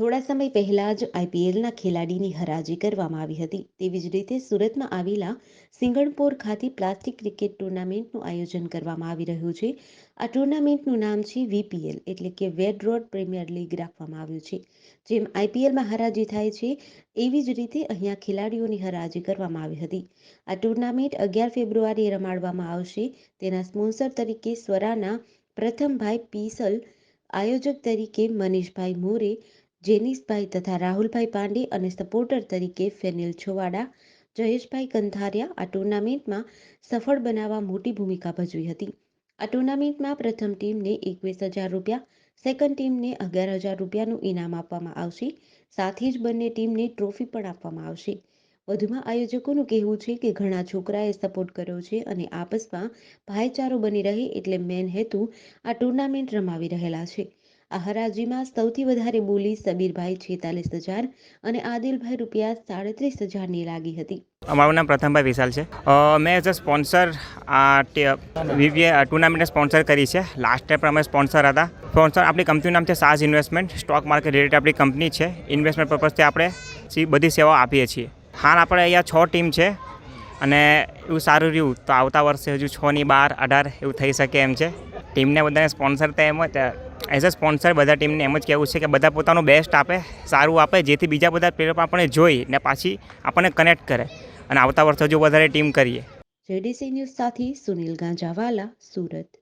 થોડા સમય પહેલા જ આઈપીએલના ખેલાડીની હરાજી કરવામાં આવી હતી. તેવી જ રીતે સુરતમાં આવેલા સિંગણપોર ખાતે પ્લાસ્ટિક ક્રિકેટ ટુર્નામેન્ટનું આયોજન કરવામાં આવી રહ્યું છે. આ ટુર્નામેન્ટનું નામ છે વીપીએલ એટલે કે વેડ રોડ પ્રીમિયર લીગ રાખવામાં આવ્યું છે. જેમ આઈપીએલમાં હરાજી થાય છે, એવી જ રીતે અહીંયા ખેલાડીઓની હરાજી કરવામાં આવી હતી. આ ટુર્નામેન્ટ અગિયાર ફેબ્રુઆરીએ રમાડવામાં આવશે. તેના સ્પોન્સર તરીકે સ્વરાના પ્રથમભાઈ પીસલ, આયોજક તરીકે મનીષભાઈ મોરે જેનિસભાઈ તથા રાહુલભાઈ પાંડે અને સપોર્ટર તરીકે ફેનિલ છોવાડા, જયેશભાઈ કંથારિયા આ ટુર્નામેન્ટમાં સફળ બનાવવા મોટી ભૂમિકા ભજવી હતી. આ ટુર્નામેન્ટમાં પ્રથમ ટીમને એકવીસ હજાર રૂપિયા, સેકન્ડ ટીમને અગિયાર હજાર રૂપિયાનું ઇનામ આપવામાં આવશે, સાથે જ બંને ટીમને ટ્રોફી પણ આપવામાં આવશે. વધુમાં આયોજકોનું કહેવું છે કે ઘણા છોકરાએ સપોર્ટ કર્યો છે અને આપસમાં ભાઈચારો બની રહે એટલે મેન હેતુ આ ટુર્નામેન્ટ રમાવી રહેલા છે. આ હરાજીમાં સૌથી વધારે બોલી સબીરભાઈ છેતાલીસ હજાર અને આદિલભાઈ રૂપિયા સાડત્રીસ હજારની લાગી હતી. અમારું નામ પ્રથમભાઈ વિશાલ છે. મેં એઝ અ સ્પોન્સર આ ટુર્નામેન્ટ સ્પોન્સર કરી છે. લાસ્ટ ટાઈમ પણ અમે સ્પોન્સર હતા. સ્પોન્સર આપણી કંપનીનું નામ છે Saaj investment. Stock market related આપણી કંપની છે. ઇન્વેસ્ટમેન્ટ પર્પઝથી આપણે બધી સેવાઓ આપીએ છીએ. હાલ આપણે અહીંયા છ ટીમ છે અને એવું સારું રહ્યું. તો આવતા વર્ષે હજુ છની બાર, અઢાર એવું થઈ શકે એમ છે. ટીમને બધાને સ્પોન્સર તો એમ જ એઝ અ સ્પોન્સર બધા ટીમને એમ જ કહેવું છે કે બધા પોતાનું બેસ્ટ આપે, સારું આપે, જેથી બીજા બધા પ્લેયર આપણે જોઈ ને પાછી આપણને કનેક્ટ કરે અને આવતા વર્ષે જો વધારે ટીમ કરીએ. જેડીસી ન્યૂઝ સાથે સુનિલ ગાંજાવાલા, સુરત.